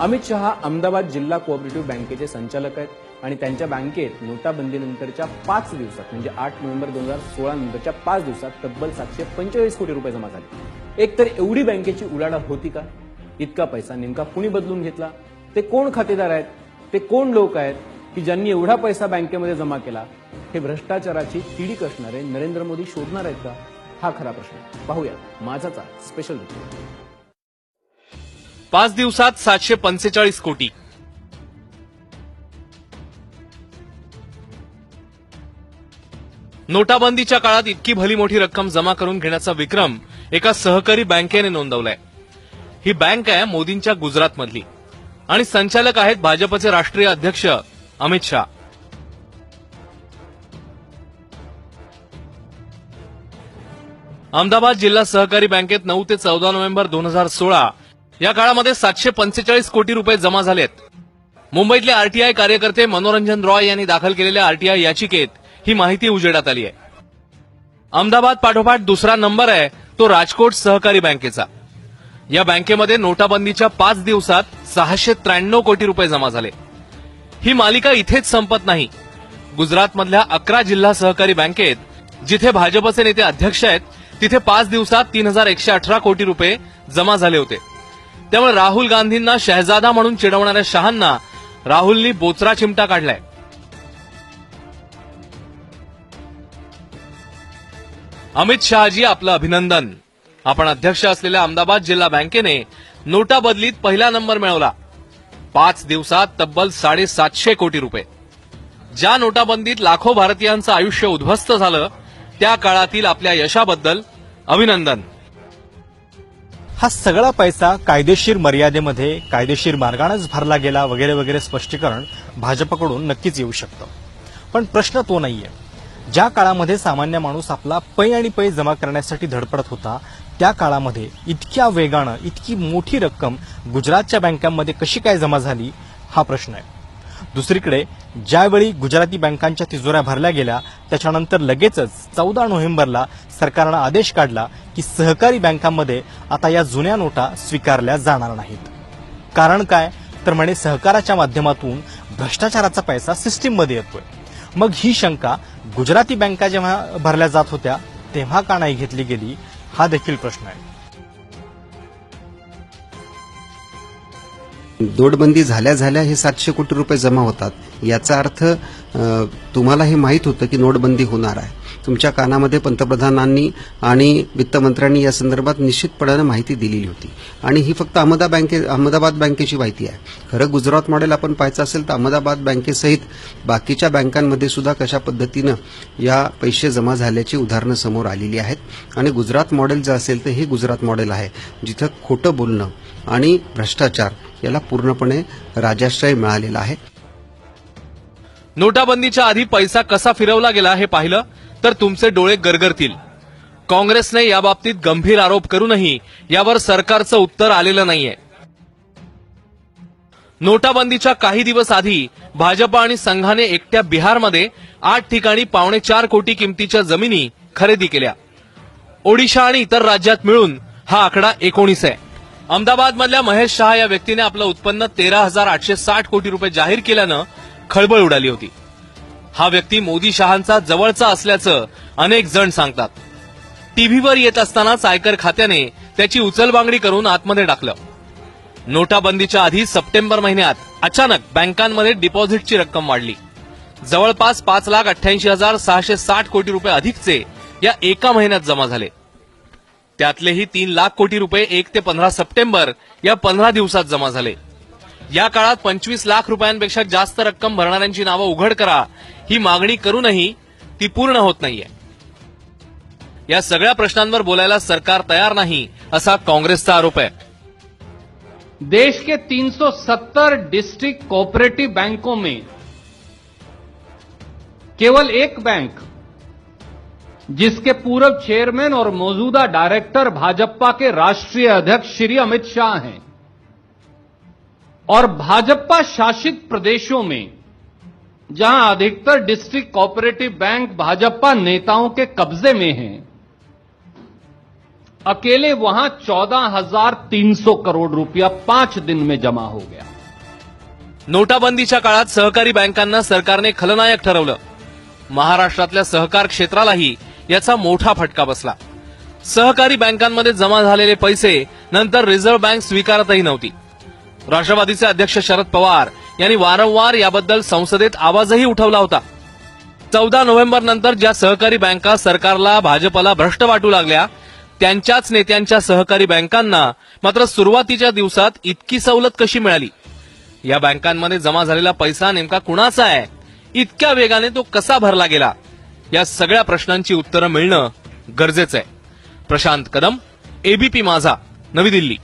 अमित शहा अहमदाबाद जिल्हा कोऑपरेटिव्ह बँकेचे संचालक आहेत आणि त्यांच्या बँकेत नोटाबंदीनंतरच्या पाच दिवसात म्हणजे आठ नोव्हेंबर दोन हजार सोळा नंतरच्या पाच दिवसात तब्बल सातशे पंचेचाळीस कोटी रुपये जमा झाले. एकतर एवढी बँकेची उलाढाल होती का? इतका पैसा नेमका कुणी बदलून घेतला? ते कोण खातेदार आहेत? ते कोण लोक आहेत की ज्यांनी एवढा पैसा बँकेमध्ये जमा केला? हे भ्रष्टाचाराची तिडीक असणारे नरेंद्र मोदी शोधणार आहेत का? हा खरा प्रश्न. पाहूया माझाचा स्पेशल रिपोर्ट पाच दिवसात सातशे पंचेचाळीस कोटी. नोटाबंदीच्या काळात इतकी भली मोठी रक्कम जमा करून घेण्याचा विक्रम एका सहकारी बँकेने नोंदवलाय. ही बँक आहे मोदींच्या गुजरातमधली. आणि संचालक आहेत भाजपचे राष्ट्रीय अध्यक्ष अमित शहा. अहमदाबाद जिल्हा सहकारी बँकेत नऊ ते चौदा नोव्हेंबर दोन हजार सोळा या काळामध्ये सातशे पंचेचाळीस कोटी रुपये जमा झालेत. मुंबईतले आरटीआय कार्यकर्ते मनोरंजन रॉय यांनी दाखल केलेल्या आरटीआय याचिकेत ही माहिती उजेडात आली आहे. अहमदाबाद पाठोपाठ दुसरा नंबर आहे तो राजकोट सहकारी बँकेचा. या बँकेमध्ये नोटाबंदीच्या पाच दिवसात सहाशे त्र्याण्णव कोटी रुपये जमा झाले. ही मालिका इथेच संपत नाही. गुजरातमधल्या अकरा जिल्हा सहकारी बँकेत जिथे भाजपचे नेते अध्यक्ष आहेत तिथे पाच दिवसात तीन हजार एकशे अठरा कोटी रुपये जमा झाले होते. त्यामुळे राहुल गांधींना शहजादा म्हणून चिडवणाऱ्या शहांना राहुलनी बोचरा चिमटा काढलाय. अमित शहाजी आपलं अभिनंदन. आपण अध्यक्ष असलेल्या अहमदाबाद जिल्हा बँकेने नोटा बदलीत पहिला नंबर मिळवला. पाच दिवसात तब्बल साडेसातशे कोटी रुपये. ज्या नोटाबंदीत लाखो भारतीयांचं आयुष्य उद्ध्वस्त झालं त्या काळातील आपल्या यशाबद्दल अभिनंदन. हा सगळा पैसा कायदेशीर मर्यादेमध्ये कायदेशीर मार्गानेच भरला गेला वगैरे वगैरे स्पष्टीकरण भाजपकडून नक्कीच येऊ शकतं. पण प्रश्न तो नाहीये. ज्या काळामध्ये सामान्य माणूस आपला पै आणि पै जमा करण्यासाठी धडपडत होता त्या काळामध्ये इतक्या वेगानं इतकी मोठी रक्कम गुजरातच्या बँकांमध्ये कशी काय जमा झाली हा प्रश्न आहे. दुसरीकडे ज्यावेळी गुजराती बँकांच्या तिजोऱ्या भरल्या गेल्या त्याच्यानंतर लगेचच चौदा नोव्हेंबरला सरकारनं आदेश काढला की सहकारी बँकांमध्ये आता या जुन्या नोटा स्वीकारल्या जाणार नाहीत. कारण काय? तर म्हणे सहकाराच्या माध्यमातून भ्रष्टाचाराचा पैसा सिस्टीममध्ये येतोय. मग ही शंका गुजराती बँका जेव्हा भरल्या जात होत्या तेव्हा का नाही घेतली गेली? हा देखील प्रश्न आहे. नोटबंदी झाल्या झाल्या हे सातशे कोटी रुपये जमा होतात. याचा अर्थ तुम्हाला हे माहीत होतं की नोटबंदी होणार आहे. तुमच्या कानामध्ये पंतप्रधानांनी आणि वित्तमंत्र्यांनी या संदर्भात निश्चितपणानं माहिती दिलेली होती. आणि ही फक्त अहमदा बँके अहमदाबाद बँकेची माहिती आहे. खरं गुजरात मॉडेल आपण पाहायचं असेल तर अहमदाबाद बँकेसहित बाकीच्या बँकांमध्ये सुद्धा कशा पद्धतीनं या पैसे जमा झाल्याची उदाहरणं समोर आलेली आहेत. आणि गुजरात मॉडेल जर असेल तर हे गुजरात मॉडेल आहे जिथं खोटं बोलणं आणि भ्रष्टाचार याला पूर्णपणे राजाश्रय मिळालेला आहे. नोटाबंदीच्या आधी पैसा कसा फिरवला गेला हे पाहिलं? तर तुमचे डोळे गरगरतील. काँग्रेसने याबाबतीत गंभीर आरोप करूनही यावर सरकारचं उत्तर आलेलं नाहीये. नोटाबंदीच्या काही दिवस आधी भाजप आणि संघाने एकट्या बिहारमध्ये आठ ठिकाणी पावणे चार कोटी किमतीच्या जमिनी खरेदी केल्या. ओडिशा आणि इतर राज्यात मिळून हा आकडा एकोणीस आहे. अहमदाबादमधल्या महेश शहा या व्यक्तीने आपलं उत्पन्न तेरा हजार आठशे साठ कोटी रुपये जाहीर केल्यानं खळबळ उडाली होती. हा व्यक्ती मोदी शहांचा जवळचा असल्याचं अनेक जण सांगतात. टीव्हीवर येत असतानाच आयकर खात्याने त्याची उचलबांगडी करून आतमध्ये टाकलं. नोटाबंदीच्या आधी सप्टेंबर महिन्यात अचानक बँकांमध्ये डिपॉझिटची रक्कम वाढली. जवळपास पाच लाख अठ्ठ्याऐंशी हजार सहाशे साठ कोटी रुपये अधिकचे या एका महिन्यात जमा झाले. त्यातलेही तीन लाख कोटी रुपये एक ते पंधरा सप्टेंबर या पंधरा दिवसात जमा झाले. या काळात पंचवीस लाख रुपयांपेक्षा जास्त रक्कम भरणाऱ्यांची नावं उघड करा. ही मागणी करूनही ती पूर्ण होत नाहीये. या सगळ्या प्रश्नांवर बोलायला सरकार तयार नाही असा काँग्रेसचा आरोप आहे. देश के 370 डिस्ट्रिक्ट कोऑपरेटिव बैंकों में केवल एक बैंक जिसके पूर्व चेयरमैन और मौजूदा डायरेक्टर भाजपा के राष्ट्रीय अध्यक्ष श्री अमित शाह हैं। और भाजपा शासित प्रदेशों में जहां अधिकतर डिस्ट्रिक्ट कोऑपरेटिव बैंक भाजपा नेताओं के कब्जे में हैं अकेले वहां चौदह हजार तीन सौ करोड़ रुपया पांच दिन में जमा हो गया। नोटाबंदीच्या काळात सहकारी बँकांना सरकारने खलनायक ठरवलं. महाराष्ट्रातल्या सहकार क्षेत्रालाही याचा मोठा फटका बसला. सहकारी बँकांमध्ये जमा झालेले पैसे नंतर रिझर्व्ह बँक स्वीकारतही नव्हती. राष्ट्रवादीचे अध्यक्ष शरद पवार यांनी वारंवार याबद्दल संसदेत आवाजही उठवला होता. चौदा नोव्हेंबर नंतर ज्या सहकारी बँका सरकारला भाजपला भ्रष्ट वाटू लागल्या त्यांच्याच नेत्यांच्या सहकारी बँकांना मात्र सुरुवातीच्या दिवसात इतकी सवलत कशी मिळाली? या बँकांमध्ये जमा झालेला पैसा नेमका कुणाचा आहे? इतक्या वेगाने तो कसा भरला गेला? या सगळ्या प्रश्नांची उत्तरं मिळणं गरजेचं आहे. प्रशांत कदम एबीपी माझा नवी दिल्ली.